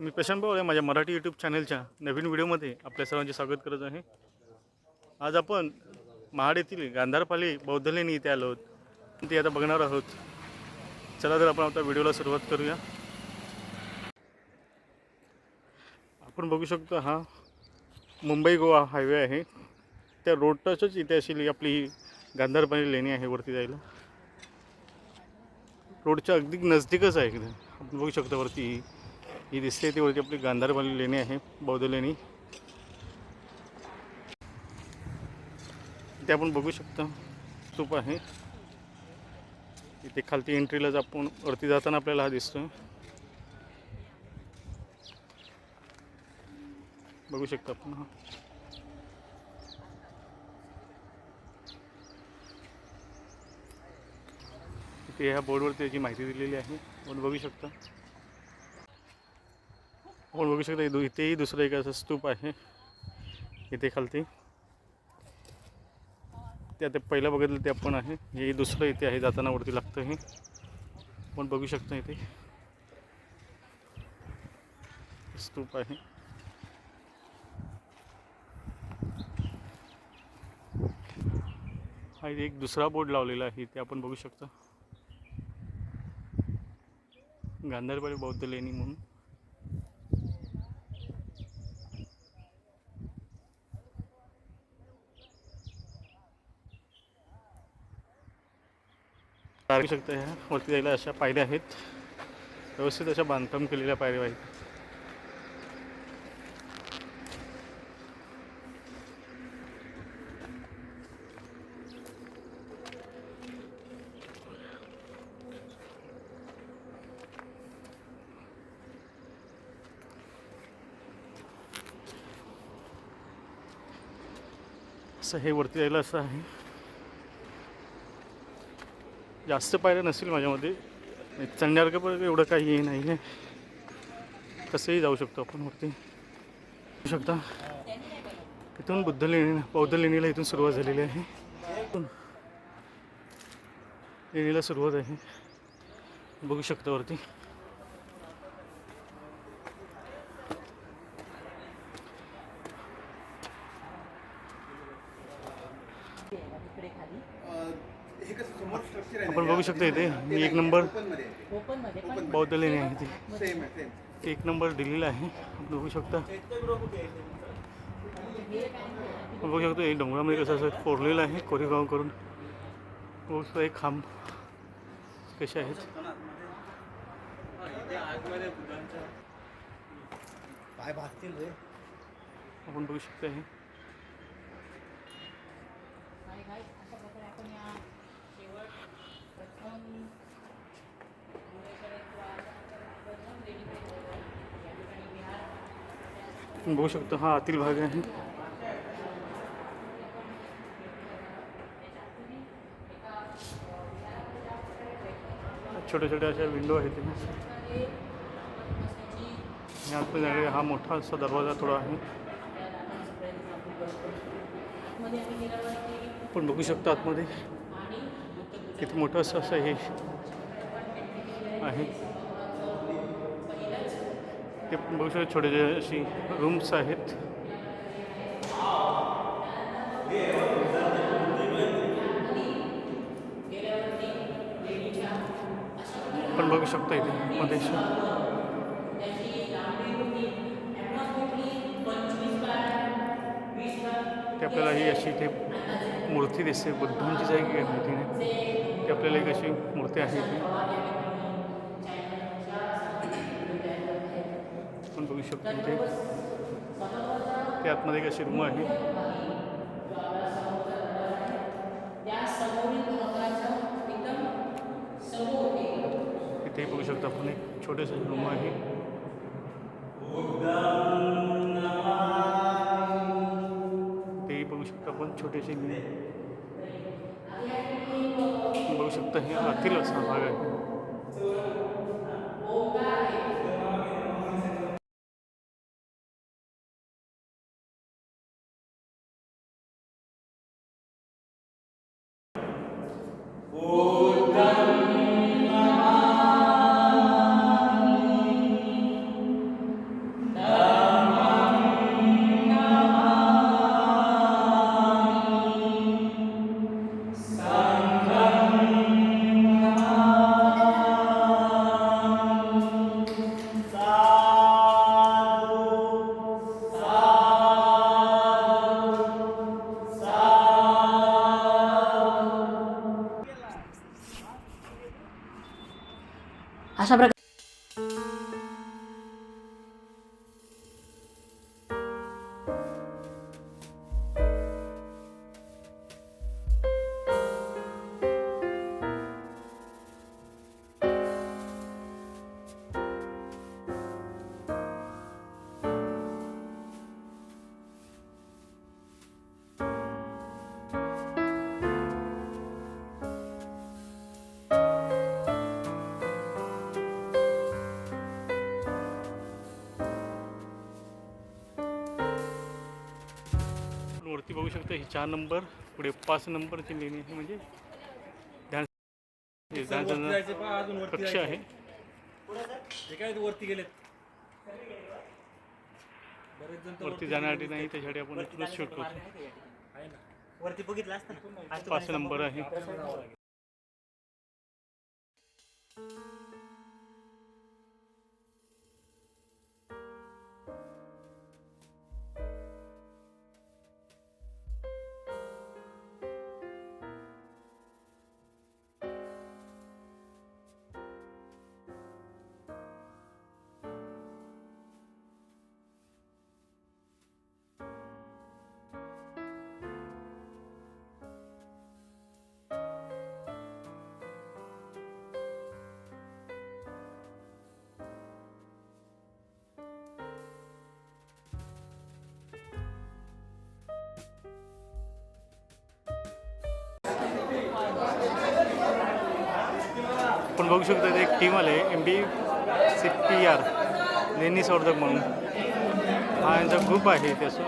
मी प्रशांत बावळे माझ्या मराठी यूट्यूब चॅनलच्या नवीन व्हिडिओमध्ये आपल्या सर्वांचे स्वागत करत आहे. आज आपण महाड येथील गांधारपाली बौद्ध लेणी इथे आलो आहोत. ते आता बघणार आहोत. चला तर आपण आता व्हिडिओला सुरुवात करूया. आपण बघू शकतो हा मुंबई गोवा हायवे आहे. त्या रोडटचच इथे अशी आपली गांधारपाली लेणी आहे वरती जायला. रोडच्या अगदी नजदीकच आहे आपण बघू शकतो वरती ही दिसते ती वरती आपली गांधारवाली लेणी आहे बौद्ध लेणी. इथे आपण बघू शकता स्तूप आहे. इथे खालती एंट्रीलाच आपण वरती जाताना आपल्याला हा दिसतोय. बघू शकता आपण हा. इथे ह्या बोर्डवरती त्याची माहिती दिलेली आहे आपण बघू शकता. आपण बघू शकता? इथेही दुसरं एक असं स्तूप आहे. इथे खालती. ते आता पहिलं बघितलं ते आपण आहे. हे दुसरं इथे आहे जाताना वरती लागतं हे. आपण बघू शकतो इथे. स्तूप आहे. हा इथे एक दुसरा बोर्ड लावलेला आहे. ते आपण बघू शकतो. गांधरबाई बौद्ध लेणी म्हणून. बघू शकता ह्या वरती जायला अशा पायऱ्या आहेत. व्यवस्थित अशा बांधकाम केलेल्या पायऱ्या आहेत. असं हे वरती जायला असं आहे. जास्त पायऱ्या नसतील माझ्यामध्ये. चढण्यासारखं पण एवढं काही हे नाही आहे. कसंही जाऊ शकतो आपण वरती. शकता. इथून बुद्ध लेणी बौद्ध लेणीला इथून सुरुवात झालेली आहे. इथून लेणीला सुरुवात आहे. बघू शकता वरती हे कसं समोर स्ट्रक्चर आहे आपण बघू शकता इथे? ही एक नंबरमध्ये ओपनमध्ये पण बौद्ध लेणी आहे ती एक नंबर दिलेला आहे. बघू शकता. बघू शकतो हे डोंगरामध्ये कसं असं कोरलेलं आहे कोरेगाव करून. बघू शकता एक खांब कसे आहेत. आपण बघू शकता हे. बघू शकतो हा आतील भाग आहे छोट्या छोट्या अशा विंडो आहेत आतमध्ये हा मोठा असा दरवाज़ा थोडा आहे गेल्यावरती बघू शकतो आतमध्ये किती मोठं असं असं हे आहे. ते बघू शकतो छोटे अशी रूम्स आहेत. आपण बघू शकता इथे मध्ये ते आपल्याला ही अशी इथे मूर्ती दिसते. बुद्धांची जागी काय माहिती ती आपल्याला एक अशी मूर्ती आहे इथे आपण बघू शकतो इथे. ते आतमध्ये एक अशी रूम आहे. इथेही इथे बघू शकतो आपण एक छोटेसे रूम आहे. तेही बघू शकतो आपण छोटेसे बघू शकता हे आतील असा भाग आहे. शकता ही चार नंबर पुढे पाच नंबरची लेणी आहे म्हणजे ध्यान हे कक्ष आहे. काय वरती गेलेत? बरेच जण वरती जाण्यासाठी नाही त्याच्यासाठी आपण इथूनच शूट करतो वरती बघितलं असतं पाच नंबर आहे. आपण बघू शकतो एक टीम आले M B C P R लेनी स्वर्धक म्हणून. हा यांचा ग्रुप आहे त्याचा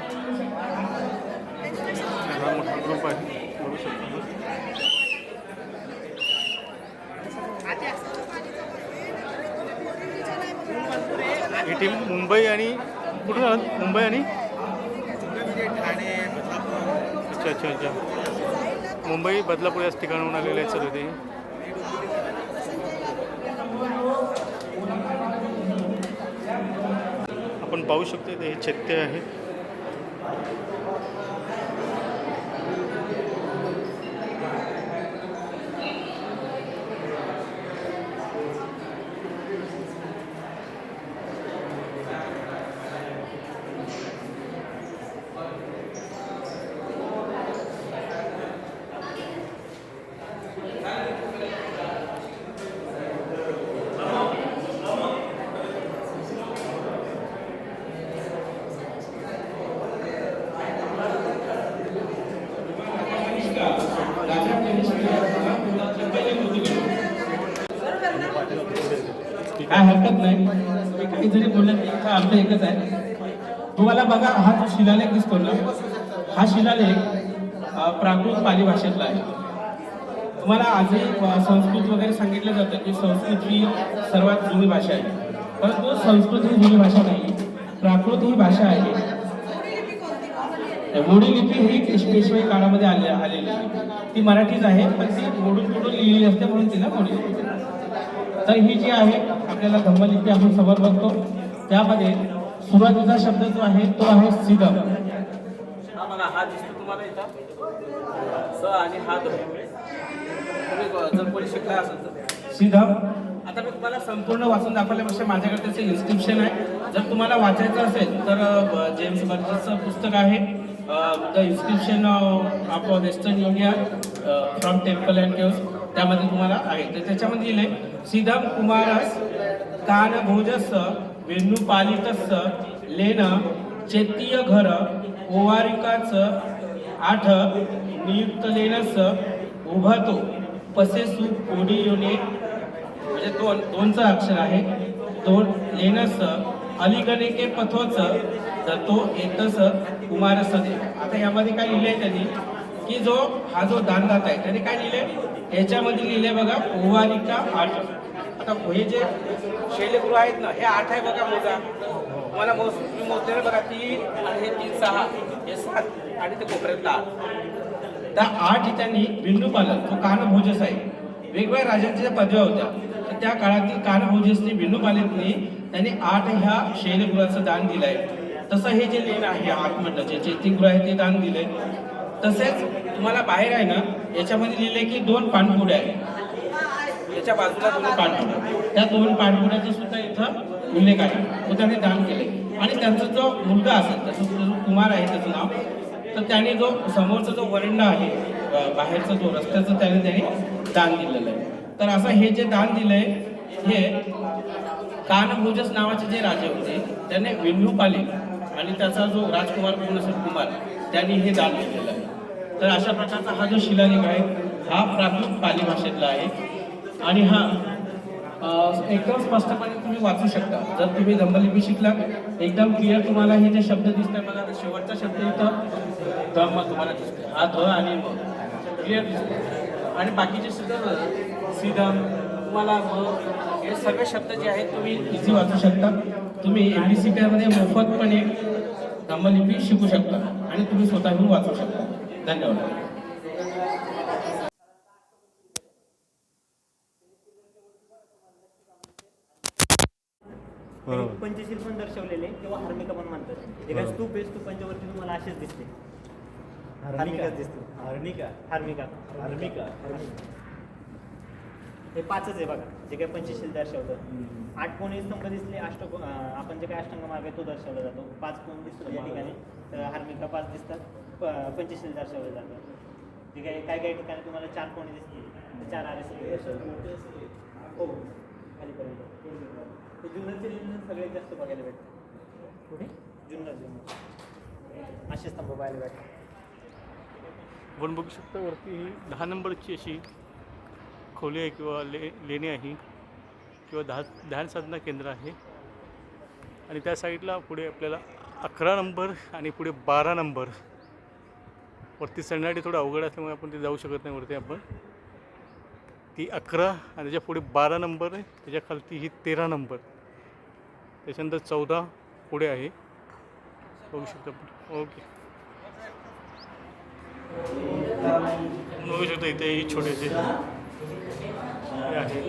मोठा ग्रुप आहे. बघू शकतो ही टीम मुंबई आणि कुठून आलात मुंबई आणि? ठाणे अच्छा अच्छा अच्छा. मुंबई बदलापूर याच ठिकाणाहून आलेले आहेत सर ते आपण पाहू शकतो ते हे चैत्य आहे. लागत नाही. मी काही जरी बोललं तरी अर्थ एकच आहे. तुम्हाला बघा हा जो शिलालेख दिसतो ना हा शिलालेख प्राकृत पाली भाषेतला आहे. तुम्हाला आजही संस्कृत वगैरे सांगितलं जातं की संस्कृत ही सर्वात जुनी भाषा आहे. परंतु संस्कृत ही जुनी भाषा नाही प्राकृत ही भाषा आहे. मोडी लिपी ही पेशवाई काळामध्ये आले आलेली आहे. ती मराठीच आहे पण ती मोडून मोडून लिहिलेली असते म्हणून तिला मोडी तर ही जी आहे आपल्याला धम्मलिपी आपण समोर बघतो. त्यामध्ये सुरुवातीचा शब्द जो आहे तो आहे हा बघा हा दिसतो तुम्हाला इथं? स आणि हा जर कोणी शिकला असेल तर. सिधम आता मी तुम्हाला संपूर्ण वाचून दाखवल्यापेक्षा माझ्याकडे त्याचं इन्स्क्रिप्शन आहे. जर तुम्हाला वाचायचं असेल तर जेम्स बर्जेसचं पुस्तक आहे. The inscription of western union from temple and caves त्यामध्ये तुम्हाला आहे. तर त्याच्यामध्ये लिहिले सिधम कुमारस कानभोजस वेणुपालितस लेन चेतीय घर ओवारिकाच आठ नियुक्त लेनस उभतो पसेसु कोडी योने म्हणजे दोन दोनचं अक्षर आहे. दोन लेनस अलीगणे के पथोच दत्तो एकस कुमारस. दे आता यामध्ये काय लिहिलंय त्यांनी? की जो हा जो दानदाता आहे त्याने काय लिहिले याच्यामध्ये लिहिले बघा ओवारिका आठ. आता हे जे शैलगृह आहेत ना हे आठ आहे बघा मोजा. मला मोज तुम्ही मोजले बघा तीन आणि हे तीन सहा हे सात आणि ते कोपऱ्यात दहा. त्या आठ त्यांनी बिंदू पालन तो कानभोजस आहे वेगवेगळ्या राजांच्या पदव्या होत्या तर त्या काळातील कानभोजसनी बिंदू पालितनी त्यांनी आठ ह्या शैलगृहाचं दान दिलं आहे तसं हे जे लेन आहे आठमधलं जे चैत्यगृह आहे ते दान दिलंय. तसेच तुम्हाला बाहेर आहे ना याच्यामध्ये लिहिलंय की दोन पाणपुड्या आहेत. त्याच्या बाजूला दोन पाणपुड्या त्या दोन पाणपुड्याचा सुद्धा इथं उल्लेख आहे. तो त्याने दान केले. आणि त्यांचा जो मुलगा असेल त्याचा जो कुमार आहे त्याचं नाव तर त्याने जो समोरचा जो वरंडा आहे बाहेरचा जो रस्त्याचं त्याने त्याने दान दिलेलं आहे. तर असं हे जे दान दिलंय हे कानभोजस नावाचे जे राजे होते त्याने विन्नू पाले आणि त्याचा जो राजकुमार कोण असेल कुमार त्यांनी हे दान दिलेलं आहे. तर अशा प्रकारचा हा जो शिलालेख आहे हा प्राकृत पाली भाषेतला आहे. आणि हा एकदम स्पष्टपणे तुम्ही वाचू शकता. जर तुम्ही धम्मलिपी शिकला एकदम क्लिअर तुम्हाला हे जे शब्द दिसत आहे तर शेवटचा शब्द इथं धम्म तुम्हाला दिसतोय. हा ध आणि म. क्लिअर दिसते आणि बाकीचे सुद्धा सिधम तुम्हाला म हे सगळे शब्द जे आहेत तुम्ही इझी वाचू शकता. तुम्ही एम डी सी मध्ये मोफतपणे धम्मलिपी शिकू शकता. आणि तुम्ही स्वतःहून वाचू शकता. धन्यवाद. बरोबर. पंचशील पण दर्शवलेले किंवा हार्मिका पण म्हणतात. एका स्तूप आहे? स्तूपांच्यावरती तुम्हाला असेच दिसते. हार्मिकाच दिसते. हर्निका हार्मिका. हर्मिका. हे पाचच आहे बघा जे काही पंचशील दर्शवतं. आठ कोणी स्तंभ दिसले अष्ट आपण जे काही अष्टांग मार्ग आहे तो दर्शवला जातो. पाच कोण दिसतो या ठिकाणी. तर हार्मिका पाच दिसतात प- पंचशील दर्शवलं जातं जे काही काही काही ठिकाणी तुम्हाला चार कोणी दिसतील? तर चार आरे दर्शवले हो. खालीपर्यंत ते जुन्नरचे जुन्नर सगळ्यात जास्त बघायला भेटतात. कुठे? जुन्नर जुन्नर. असे स्तंभ पाहायला भेटतात. आपण बघू शकता वरती ही दहा नंबरची अशी खोली आहे किंवा ले लेणी आहे किंवा दहा ध्यान साधना केंद्र आहे. आणि त्या साईडला पुढे आपल्याला अकरा नंबर आणि पुढे बारा नंबर. वरती चढण्यासाठी थोडं अवघड असल्यामुळे आपण ते जाऊ शकत नाही वरती आपण. ती अकरा आणि त्याच्या पुढे बारा नंबर आहे. त्याच्या खालती ही तेरा नंबर. त्याच्यानंतर चौदा पुढे आहे. बघू शकता आपण. ओके. बघू शकता इथे ही छोटेसे हे आहे.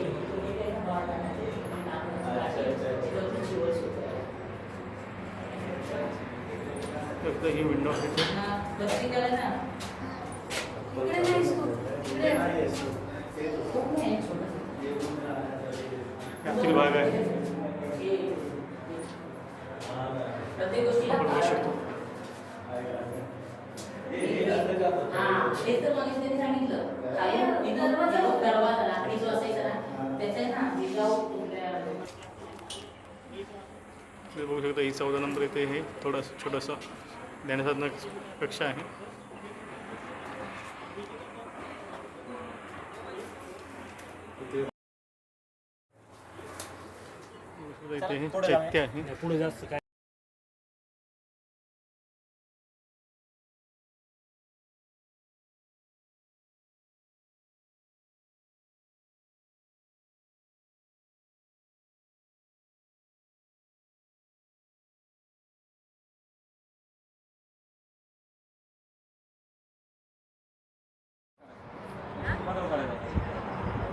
फक्त ही विंडो आहे. बत्ती आतील भाग आहे. आपण बघू शकतो. तुम्ही बघू शकता ही चौदा नंबर इथे हे थोडंसं छोटंसं ज्ञानसाधना कक्षा आहे बघू शकता इथे हे चैत्य आहे पुढे जास्त काय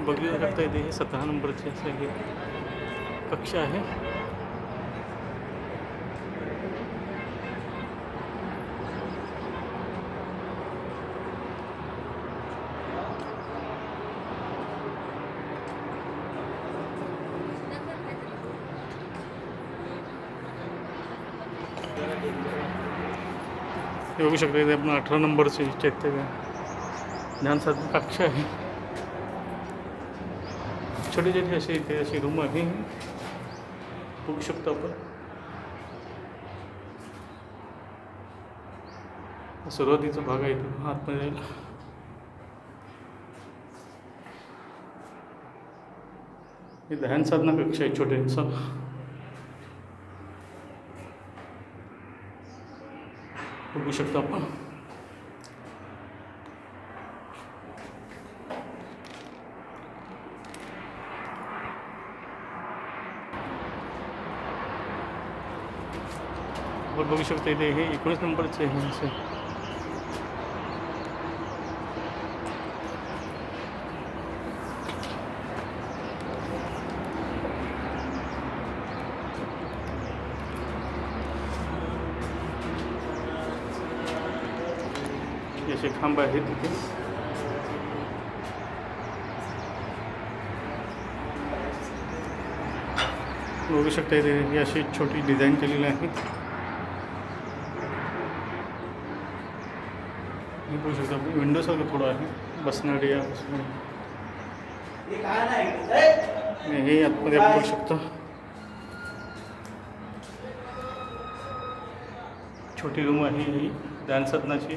बघू शकता इथे हे सतरा नंबरचे असं हे कक्ष आहे. बघू शकता इथे आपण अठरा नंबरचे चैत्य ज्ञानसाधन कक्ष आहे. छोटी छोटी अशी इथे अशी रूम आहे. बघू शकतो आपण. सुरुवातीचा भाग आहे तो. आतमध्ये जाईल हे ध्यान साधना कक्षा आहे छोटेसा बघू शकतो आपण. आपण ते हे एकोणीस नंबरचे हे असे असे खांब आहेत तिथे बघू शकता इथे ही अशी छोटी डिझाईन केलेली आहे. हे बघू शकता आपण विंडोसारखं थोडं आहे. बसणारी या बसणारी हे आतमध्ये आपण बघू शकतो. छोटी रूम आहे ही ध्यान साधनाची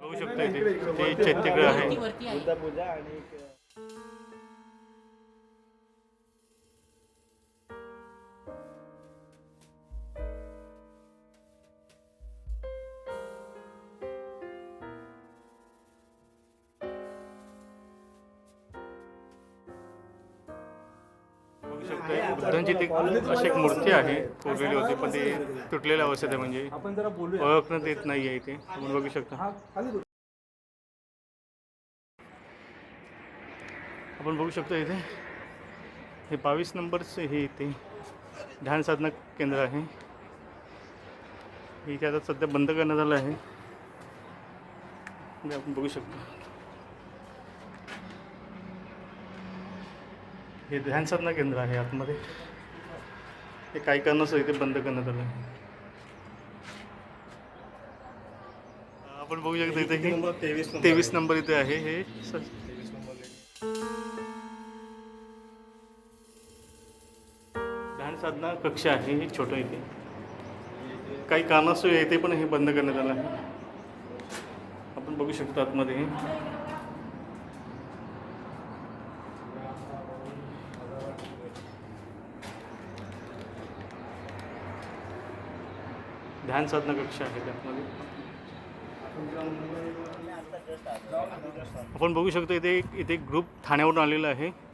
बघू शकता इथे ते चैत्यग्रह आहे. बुद्धांची ती अशी एक मूर्ती आहे कोरलेली होती पण ती तुटलेल्या अवस्थेत आहे म्हणजे आपण जरा बोलूया. ओळखण्यात येत नाही आहे इथे आपण बघू शकता. आपण बघू शकतो इथे. हे बावीस नंबरचं हे इथे ध्यान साधना केंद्र आहे. हे इथे आता सध्या बंद करण्यात आलं आहे. हे आपण बघू शकतो. हे ध्यान साधना केंद्र आहे आतमध्ये. हे काही कारणास्तव इथे बंद करण्यात आलं आहे. आपण बघू शकतो इथे हे तेवीस तेवीस नंबर इथे आहे हे. स- कक्ष आहे हे छोटं इथे. काही कारणास्तव येते पण हे बंद करण्यात आलं आहे. आपण बघू शकतो आतमध्ये. ध्यान साधना कक्ष आहे त्यामध्ये. आपण बघू शकतो इथे एक इथे एक ग्रुप ठाण्यावरून आलेला आहे.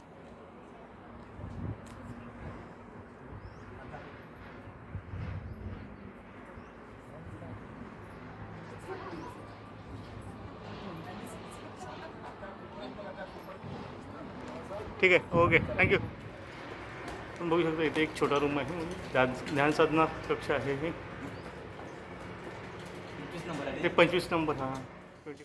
ठीक आहे ओके थँक्यू आपण बघू शकता इथे एक छोटा रूम आहे. ध्यान ध्यान साधना कक्ष आहे हे. ते पंचवीस नंबर हां. ट्वेंटी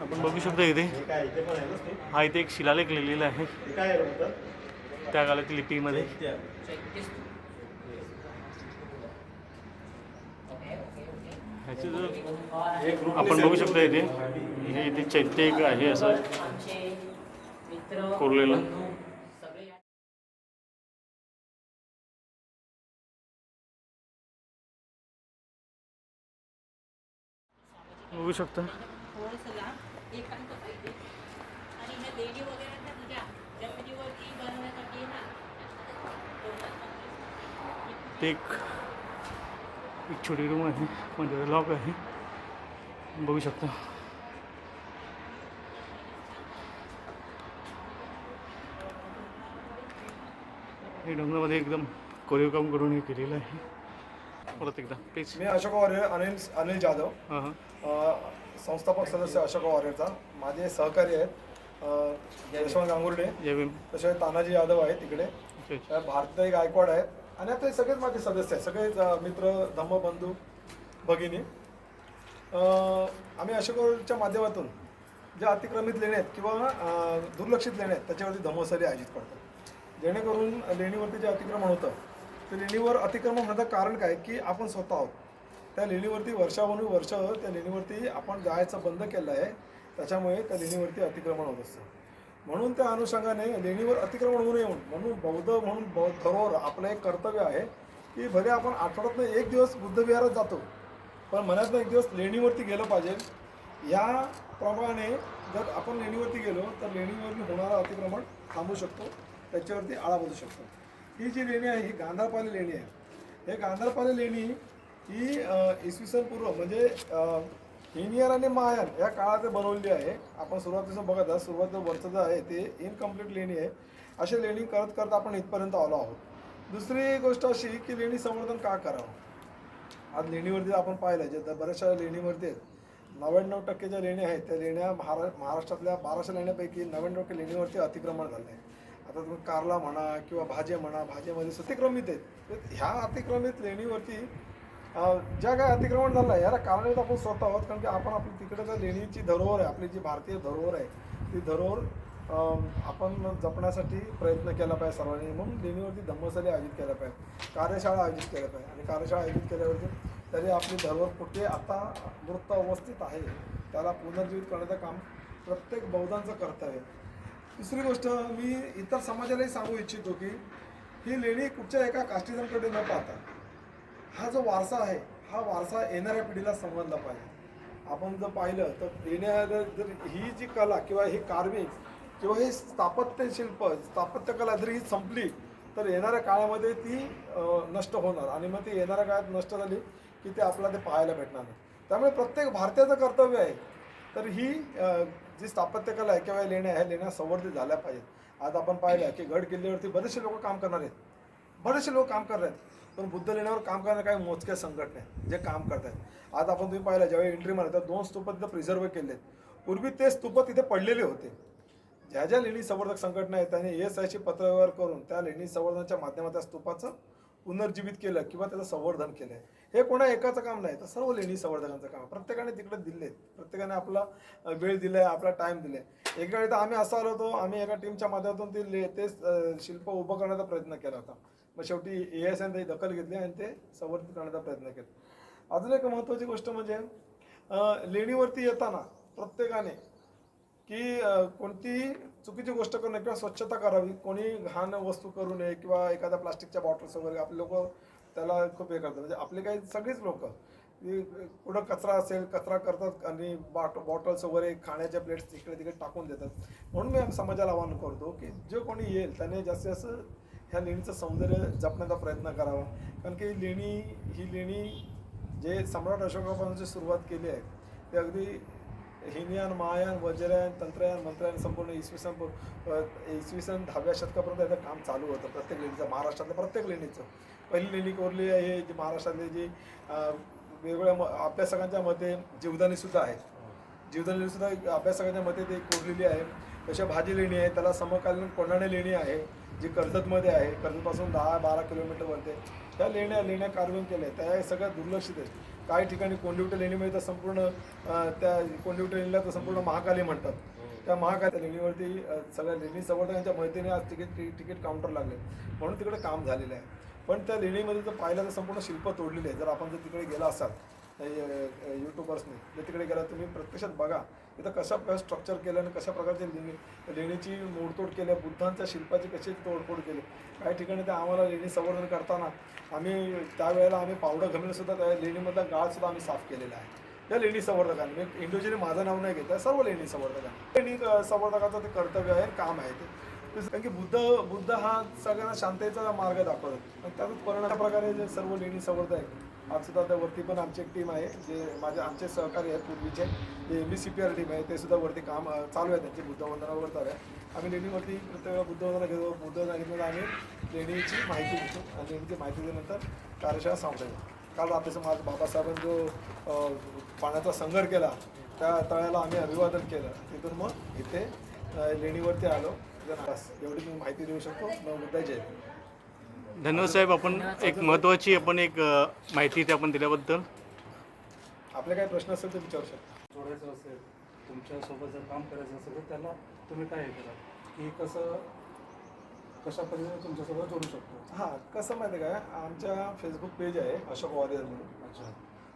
आपण बघू शकतो इथे. हा इथे एक शिलालेख लिहिलेला आहे. त्या काळातील लिपीमध्ये. आपण बघू शकतो इथे. हे इथे चैत्य एक आहे असं. कोरलेलं. बंधू सगळे या- बघू शकता थोडंसं लांब एकांत पाहिजे आणि ह्या लेडी वगैरे आहेत ना तुझ्या जमिनीवरती बनवण्यासाठी ना ते एक एक छोटी रूम आहे. म्हणजे लॉक आहे. बघू शकता. हे डोंगरामध्ये एकदम कोरीव काम करून हे केलेलं आहे. परत एकदा. प्लीज मी अशोक वारियर अनिल अनिल जाधव. हां हां. अ, संस्थापक सदस्य अशोक वारियरचा. माझे सहकारी आहेत. यशवंत गांगुर्डे. तसे तानाजी यादव आहेत तिकडे भारतीय गायकवाड आहेत. आणि आता हे सगळेच माझे सदस्य आहेत. सगळेच मित्र मित्र धम्मबंधू भगिनी. आम्ही अशोकच्या माध्यमातून ज्या अतिक्रमित लेण्यात आहेत किंवा दुर्लक्षित लेण्यात आहेत त्याच्यावरती धम्मसरी आयोजित करतो. जेणेकरून लेणीवरती जे अतिक्रमण होतं ते लेणीवर अतिक्रमण होण्याचं कारण काय? की आपण स्वतः आहोत. त्या लेणीवरती वर्षानुवर्ष त्या लेणीवरती आपण जायचं बंद केलं आहे त्याच्यामुळे त्या लेणीवरती अतिक्रमण होत असतं. म्हणून त्या अनुषंगाने लेणीवर अतिक्रमण होऊ नये म्हणून. म्हणून बौद्ध म्हणून बौद्ध धरोहर आपलं एक कर्तव्य आहे की भले आपण आठवड्यातनं एक दिवस बुद्धविहारात जातो पण मनातनं एक दिवस लेणीवरती गेलं पाहिजे. याप्रमाणे जर आपण लेणीवरती गेलो तर लेणीवरती होणारं अतिक्रमण थांबू शकतो. त्याच्यावरती आळा बसू शकतो. ही जी लेणी आहे ही गांधारपाली लेणी आहे. हे गांधारपाली लेणी ही इसवी सन पूर्व म्हणजे हिनियर आणि मायन या काळात बनवलेली आहे. आपण सुरुवातीचं बघत आहात. सुरुवात वरचं जे आहे ते इनकम्प्लीट लेणी आहे. अशी लेणी करत करत आपण इथपर्यंत आलो आहोत. दुसरी गोष्ट अशी की लेणी संवर्धन का करावं? आज लेणीवरती आपण पाहिलं जे बऱ्याचशा लेणीवरती आहेत. नव्याण्णव टक्के ज्या लेण्या आहेत त्या लेण्या महारा महाराष्ट्रातल्या बाराशे लेण्यापैकी नव्याण्णव टक्के लेणीवरती अतिक्रमण झालं आहे आता तुम्ही कारला म्हणा किंवा भाज्या म्हणा भाज्यामध्ये अतिक्रमित आहेत. तर ह्या अतिक्रमित लेणीवरती ज्या काय अतिक्रमण झालं आहे याला कारणीत आपण स्वतः आहोत कारण की आपण आपली तिकडं लेणीची धरोहर आहे आपली जी भारतीय धरोहर आहे ती धरोहर आपण जपण्यासाठी प्रयत्न केला पाहिजे सर्वांनी. म्हणून लेणीवरती धम्मसाली आयोजित केल्या पाहिजे कार्यशाळा आयोजित केल्या पाहिजे आणि कार्यशाळा आयोजित केल्यावरती तरी आपली धरोहर कुठे आता मृत अवस्थेत आहे त्याला पुनर्जीवित करण्याचं काम प्रत्येक बौद्धांचं कर्तव्य दुसरी गोष्ट मी इतर समाजालाही सांगू इच्छितो की ही लेणी कुठच्या एका काष्टीजांकडे न पाहता हा जो वारसा आहे हा वारसा येणाऱ्या पिढीला समजला पाहिजे. आपण जर पाहिलं तर येण्या जर ही जी कला किंवा ही कार्विंग किंवा हे स्थापत्यशिल्प स्थापत्यकला जर ही संपली तर येणाऱ्या काळामध्ये ती नष्ट होणार आणि मग ती येणाऱ्या काळात नष्ट झाली की ते आपल्याला ते पाहायला भेटणार नाही. त्यामुळे प्रत्येक भारतीयाचं कर्तव्य आहे. तर ही जी स्थापत्यकला आहे किंवा लेण्या ह्या लेण्या संवर्धित झाल्या पाहिजेत. आज आपण पाहिलं की गड किल्ल्यावरती बरेचसे लोक काम करणार आहेत. बरेचसे लोक काम करत आहेत. पण बुद्ध लेण्यावर काम करणारे काही मोजक्या संघटना आहेत जे काम करत आहेत आज आपण तुम्ही पाहिलं ज्यावेळी एंट्री मारली तर दोन स्तूप तिथे प्रिझर्व केले आहेत पूर्वी ते स्तूप तिथे पडलेले होते. ज्या ज्या लेणी संवर्धक संघटना आहेत त्यांनी एस आयशी पत्रव्यवहार करून त्या लेणी संवर्धनाच्या माध्यमातून स्तूपाचं पुनर्जीवित केलं किंवा त्याचं संवर्धन केलं हे कोणा एकाचं काम नाही तर सर्व लेणी संवर्धकांचं काम आहे. प्रत्येकाने तिकडे दिले प्रत्येकाने आपला वेळ वेळ दिलाय आपला टाइम दिलाय. एका वेळी तर आम्ही असं आलो होतो आम्ही एका टीमच्या माध्यमातून ते ले ते शिल्प उभं करण्याचा प्रयत्न केला होता. मग शेवटी ए एस त्याची दखल घेतली आणि ते संवर्धित करण्याचा प्रयत्न केला. अजून एक महत्त्वाची गोष्ट म्हणजे लेणीवरती येताना प्रत्येकाने की कोणती चुकीची गोष्ट करू नये किंवा स्वच्छता करावी कोणी घाण वस्तू करू नये किंवा एखाद्या प्लास्टिकच्या बॉटल्स वगैरे आपले लोक त्याला खूप हे करतात. म्हणजे आपले काही सगळीच लोक कुठं कचरा असेल कचरा करतात आणि बॉट बॉटल्स वगैरे खाण्याच्या प्लेट्स इकडे तिकडे टाकून देतात. म्हणून मी समाजाला आवाहन करतो की जो कोणी येईल त्याने जास्तीत जास्त ह्या लेणीचं सौंदर्य जपण्याचा प्रयत्न करावा. कारण की लेणी ही लेणी जे सम्राट अशोकापासून सुरुवात केली आहे ते अगदी हिनयान महायान वज्रयान तंत्रयान मंत्रयान संपूर्ण इसवी सन इसवी सन दहाव्या शतकापर्यंत याचं काम चालू होतं प्रत्येक लेणीचं महाराष्ट्रातलं प्रत्येक लेणीचं. पहिली लेणी कोरली आहे जी महाराष्ट्रातली जी वेगवेगळ्या म अभ्यासकांच्या मते जीवदानीसुद्धा आहे. जीवदानीसुद्धा अभ्यासकांच्या मते ते कोरलेली आहे. तशा भाजी लेणी आहे त्याला समकालीन कोंढाणे लेणी आहे जी कर्जतमध्ये आहे कर्जतपासून दहा बारा किलोमीटर वरते त्या लेण्या लेण्या कार्विंग केल्या त्या सगळ्या दुर्लक्षित आहेत. काही ठिकाणी कोंडिवटे लेणीमध्ये तर संपूर्ण त्या कोंडिवटे लेणीला तर संपूर्ण महाकाली म्हणतात. त्या महाकाली लेणीवरती सगळ्या लेणी संवर्धकांच्या मदतीने आज तिकीट तिकीट काउंटर लागले. म्हणून तिकडे काम झालेलं आहे. पण त्या लेणीमध्ये जर पाहिलं तर संपूर्ण शिल्प तोडलेली आहे जर आपण जर तिकडे गेला असाल युट्यूबर्सने जर तिकडे गेला तुम्ही प्रत्यक्षात बघा. इथं कशा स्ट्रक्चर केलं आणि कशा प्रकारचे लेणी लेणीची मोडतोड केल्या आहे, बुद्धांच्या शिल्पाची कशी तोडफोड केली? काही ठिकाणी ते आम्हाला लेणी संवर्धन करताना आम्ही त्यावेळेला आम्ही पावडं घालूनसुद्धा त्या लेणीमधला गाळसुद्धा आम्ही साफ केलेला आहे. त्या लेणी संवर्धकांनी मी इंडिव्हिज्युअली माझं नाव नाही घेत आहे सर्व लेणी संवर्धकांनी. लेणी संवर्धकाचं ते कर्तव्य आहे काम आहे ते. कारण की बुद्ध बुद्ध हा सगळ्यांना शांततेचा मार्ग दाखवतो. आणि त्यातच परिणाम प्रकारे जे सर्व लेणी संवर्धक आजसुद्धा आज सुद्धा वरती पण आमची एक टीम आहे जे माझे आमचे सहकारी आहेत पूर्वीचे जे M B C P R team आहे ते सुद्धा वरती काम चालू आहे त्यांची बुद्धवंदनावर चालू आहे आम्ही लेणीवरती प्रत्येक वेळा बुद्धवंदना घेतो बुद्धवंदना घेतल्यानंतर आम्ही लेणीची माहिती घेतो आणि लेणीची माहिती दिल्यानंतर कार्यशाळा सांगतो काल रात्रीचं माझा बाबासाहेबांनी जो पाण्याचा संघर्ष केला त्या तळ्याला आम्ही अभिवादन केलं. तिथून मग इथे लेणीवरती आलो. एवढी मी माहिती देऊ शकतो. मग मुद्दा जय. धन्यवाद साहेब आपण एक महत्त्वाची आपण एक अ, माहिती इथे आपण दिल्याबद्दल. आपले काही प्रश्न असेल तर विचारू शकता. जोडायचं असेल तुमच्यासोबत जर काम करायचं असेल तर त्याला तुम्ही काय हे करा? की कसं कशा पद्धतीने तुमच्यासोबत जोडू शकतो? हां कसं माहिती आहे काय आमच्या फेसबुक पेज आहे अशोक वॉरियर म्हणून. अच्छा.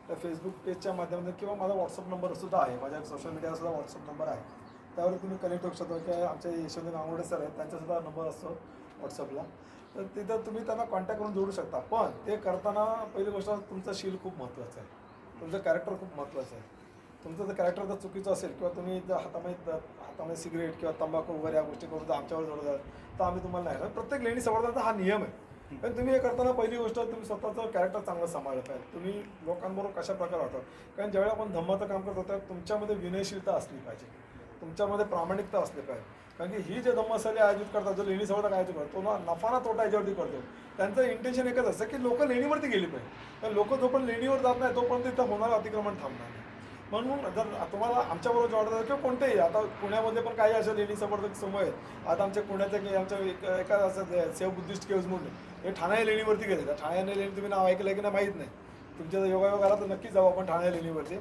त्या फेसबुक पेजच्या माध्यमातून किंवा माझा व्हॉट्सअप नंबर सुद्धा आहे. माझ्या सोशल मीडियावर सुद्धा व्हॉट्सअप नंबर आहे. त्यावर तुम्ही कनेक्ट होऊ शकता. किंवा आमचे यशवंत गांगोडे सर आहेत. त्यांचासुद्धा नंबर असतो व्हॉट्सअपला तर तिथं तुम्ही त्यांना कॉन्टॅक्ट करून जोडू शकता. पण ते करताना पहिली गोष्ट तुमचं शील खूप महत्त्वाचं आहे. तुमचं कॅरेक्टर खूप महत्त्वाचं आहे. तुमचं जर कॅरेक्टर जर चुकीचं असेल किंवा तुम्ही जर हातामध्ये हातामध्ये सिगरेट किंवा तंबाखू वगैरे या गोष्टी करून जर आमच्यावर जोडतात तर आम्ही तुम्हाला नाही प्रत्येक लेणी संवर्धनाचा हा नियम आहे. पण तुम्ही हे करताना पहिली गोष्ट तुम्ही स्वतःचं कॅरेक्टर चांगलं सांभाळलं पाहिजे तुम्ही लोकांबरोबर कशा प्रकारे वाटतात कारण ज्यावेळी आपण धम्माचं काम करतो त्यावेळी तुमच्यामध्ये विनयशीलता असली पाहिजे. तुमच्यामध्ये प्रामाणिकता असली पाहिजे. कारण की ही जे धम्मस्थळे आयोजित करतात जो लेणी संवर्धक आयोजित करतो ना नफा ना तोटा याच्यावरती करतो. त्यांचं इंटेन्शन एकच असतं की लोक लेणीवरती गेली पाहिजे. तर लोक जोपर्यंत लेणीवर जात नाही तोपर्यंत तिथं होणारं अतिक्रमण थांबणार नाही. म्हणून जर तुम्हाला आमच्याबरोबर जॉर्डर किंवा कोणतेही आता पुण्यामध्ये पण काही अशा लेणी संवर्धक समूह आहेत आता आमच्या पुण्याचं की आमच्या एक- एका असं सेव बुद्धिस्ट केव्ज म्हणून हे ठाणे लेणीवरती गेले. ठाण्याने ठाणे लेणी तुम्ही नाव ऐकलं की नाही माहीत नाही. तुमच्या योगायोग आला तर नक्कीच जाऊ आपण ठाणे लेणीवरती.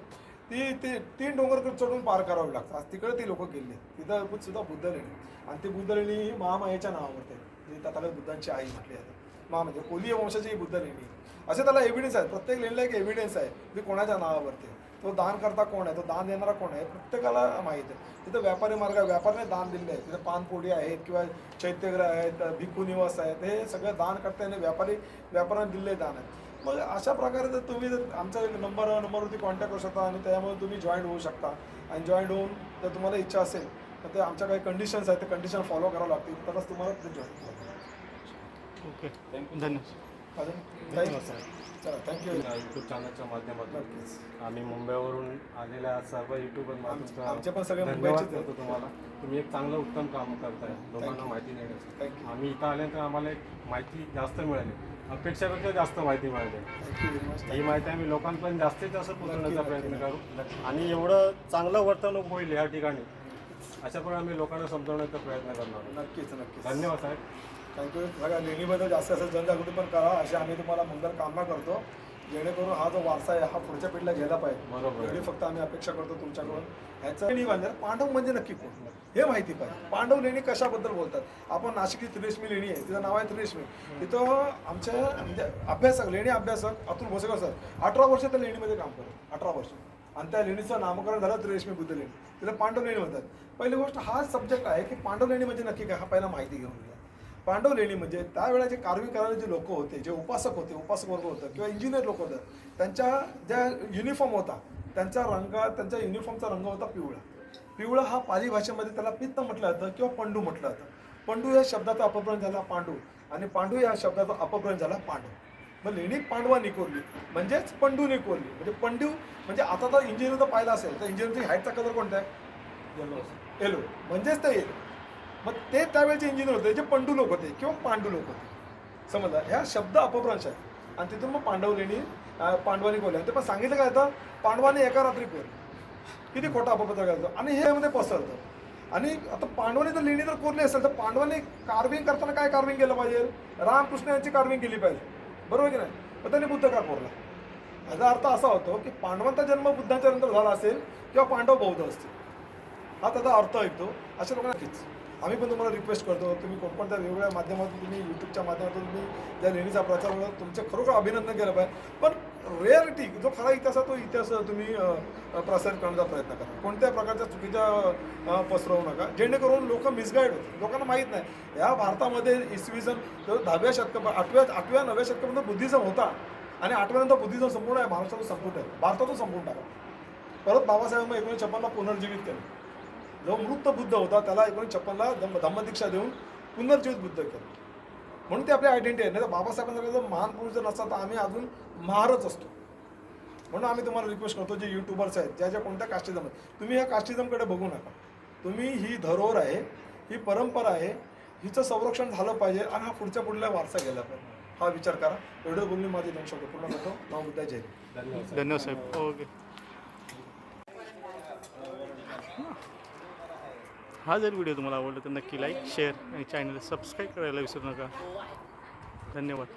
ती ते तीन डोंगर चढून पार करावी लागतात. तिकडे ती लोक गेले तिथं सुद्धा बुद्ध लेणी आणि ती बुद्ध लेणी ही महामायेच्या नावावरती आहे जी तथागत बुद्धांची आई म्हटली जाते. महा म्हणजे कोलीय वंशाची ही बुद्ध लेणी असे त्याला एव्हिडन्स आहेत. प्रत्येक लेणीला एक एव्हिडन्स आहे की कोणाच्या नावावरती आहे. तो दान करता कोण आहे? तो दान देणारा कोण आहे? प्रत्येकाला माहीत आहे. तिथं व्यापारी मार्ग आहे. व्यापाऱ्याने दान दिले आहे तिथं पानपोडी आहेत किंवा चैत्यग्रह आहेत भिक्खू निवास आहेत. हे सगळं दान करताना व्यापारी व्यापाऱ्याने दिलेले दान आहेत. मग अशा प्रकारे जर तुम्ही जर आमचा एक नंबर नंबरवरती कॉन्टॅक्ट करू शकता आणि त्यामुळे तुम्ही जॉईन होऊ शकता. आणि जॉईन होऊन जर तुम्हाला इच्छा असेल तर ते आमच्या काही कंडिशन्स आहेत ते कंडिशन फॉलो करावं लागतील. तरच तुम्हाला ते जॉईन ओके धन्यवाद. अजून चला थँक्यू युट्यूब चॅनलच्या माध्यमातून. आम्ही मुंबईवरून आलेल्या सर्व युट्यूबर आमचे- आमचे पण सगळे धन्यवाद मुंबईचेच आहेत. करतो तुम्हाला. तुम्ही एक चांगलं उत्तम काम करताय. लोकांना. माहिती देण्याचं. You. आम्ही इथं आल्यानंतर आम्हाला एक माहिती जास्त मिळाली. अपेक्षापेक्षा जास्त माहिती मिळाली. ही माहिती आम्ही लोकांपर्यंत जास्तीत जास्त पोहोचवण्याचा नक्की, प्रयत्न नक्की. करू आणि एवढं चांगलं वर्तणूक होईल या ठिकाणी अशा प्रकारे आम्ही लोकांना समजवण्याचा प्रयत्न करणार. नक्कीच नक्कीच. धन्यवाद साहेब. थँक्यू सगळ्या लेणीबद्दल जास्त जास्त जनजागृती पण करा अशी आम्ही तुम्हाला मंगल कामना करतो. जेणेकरून हा जो वारसा आहे हा पुढच्या पिढीला घ्यायला पाहिजे. बरोबर. एवढी फक्त आम्ही अपेक्षा करतो तुमच्याकडून. ह्याचं लेणी बांधणार पांडव म्हणजे नक्की कोण? हे माहिती पाहिजे. पांडव लेणी कशाबद्दल बोलतात? आपण नाशिकची त्रिरेशमी लेणी आहे. तिचं नाव आहे त्रिरेशमी. तिथं आमच्या म्हणजे अभ्यासक लेणी अभ्यासक अतुल भोसेकर सर अठरा वर्ष त्या लेणीमध्ये काम करतात. अठरा वर्ष. आणि त्या लेणीचं नामकरण झालं त्रिरेशमी बुद्ध लेणी. तिला पांडव लेणी म्हणतात. पहिली गोष्ट हा सब्जेक्ट आहे की पांडव लेणी म्हणजे नक्की काय? हा पहिला माहिती घेऊन घ्या. पांडव लेणी म्हणजे त्यावेळेचे कारवी करणारे जे लोक होते जे उपासक होते उपासक वर्ग होतं किंवा इंजिनियर लोक होतं त्यांच्या ज्या युनिफॉर्म होता त्यांचा रंग त्यांच्या युनिफॉर्मचा रंग होता पिवळा. पिवळा हा पाली भाषेमध्ये त्याला पित्त म्हटलं जातं किंवा पंडू म्हटलं जातं. पंडू या शब्दाचा अपभ्रंश झाला पांडू आणि पांडू या शब्दाचा अपभ्रंश झाला पांडू मग लेणी पांडवा निकोरली म्हणजेच पंडू निकोरली. म्हणजे पंडू म्हणजे आता तर इंजिनियर जर पाहिला असेल तर इंजिनियरची हाईटचा कलर कोणता आहे? येलो येलो म्हणजेच ते येलो मग ते त्यावेळेचे इंजिनियर होते जे पंडू लोक होते किंवा पांडू लोक होते. समजलं? ह्या शब्द अपभ्रंश आहे आणि तिथून मग पांडव लेणी अं, ते पण सांगितलं काय आता पांडवाने एका रात्री कोरली किती खोटा अपप्रचार करतो आणि हे मध्ये पसरतं. आणि आता पांडवाने जर लेणी जर कोरली असेल तर पांडवाने कार्विंग करताना काय कार्विंग केलं पाहिजे? रामकृष्ण यांची कार्विंग केली पाहिजे. बरोबर की नाही? मग त्यांनी बुद्ध का कोरला? याचा अर्थ असा होतो की पांडवांचा जन्म बुद्धांच्या नंतर झाला असेल किंवा पांडव बौद्ध असतील. हा त्याचा अर्थ ऐकतो. अशा लोकांना नक्कीच. आम्ही पण तुम्हाला रिक्वेस्ट करतो. तुम्ही कोणकोणत्या वेगवेगळ्या माध्यमातून तुम्ही यूट्यूबच्या माध्यमातून तुम्ही त्या लेणीचा प्रचार म्हणून तुमचं खरोखर अभिनंदन केलं पाहिजे. पण रियालिटी जो खरा इतिहास आहे तो इतिहास तुम्ही प्रसारित करण्याचा प्रयत्न करा. कोणत्या प्रकारच्या चुकीच्या पसरवू नका. जेणेकरून लोक मिसगाईड होते लोकांना माहीत नाही. या भारतामध्ये इसवी सन दहाव्या शतका आठव्या आठव्या नव्या शतकापर्यंत बुद्धिझम होता. आणि आठव्यानंतर बुद्धिझम संपूर्ण आहे महाराष्ट्रातून संपूर्ण आहे. भारतातून संपूर्ण टाका परत बाबासाहेबांना एकोणीसशे छप्पनला पुनर्जीवित केलं. जो मृत बुद्ध होता त्याला एकोणीस छप्पनला धम्म धम्मदीक्षा देऊन पुनर्जीवित बुद्ध केलं. म्हणून ते आपली आयडेंटिटी आहे. नाही तर बाबासाहेबांसारखं जर महान पुरुष जर नसता तर आम्ही अजून महारच असतो. म्हणून आम्ही तुम्हाला रिक्वेस्ट करतो जे युट्यूबर्स आहेत ज्या ज्या कोणत्या कास्टिझम आहेत तुम्ही ह्या कास्टिझमकडे बघू नका. तुम्ही ही धरोहर आहे ही परंपरा आहे हिचं संरक्षण झालं पाहिजे आणि हा पुढच्या पुढल्या वारसा गेला पाहिजे. हा विचार करा. एवढं बोलून माझे दोन शब्द पूर्ण करतो. नाव बुद्धा जय धन्यवाद धन्यवाद साहेब. ओके. हा जर व्हिडिओ तुम्हाला आवडला तर नक्की लाईक शेअर आणि चॅनल सबस्क्राईब करायला विसरू नका. धन्यवाद.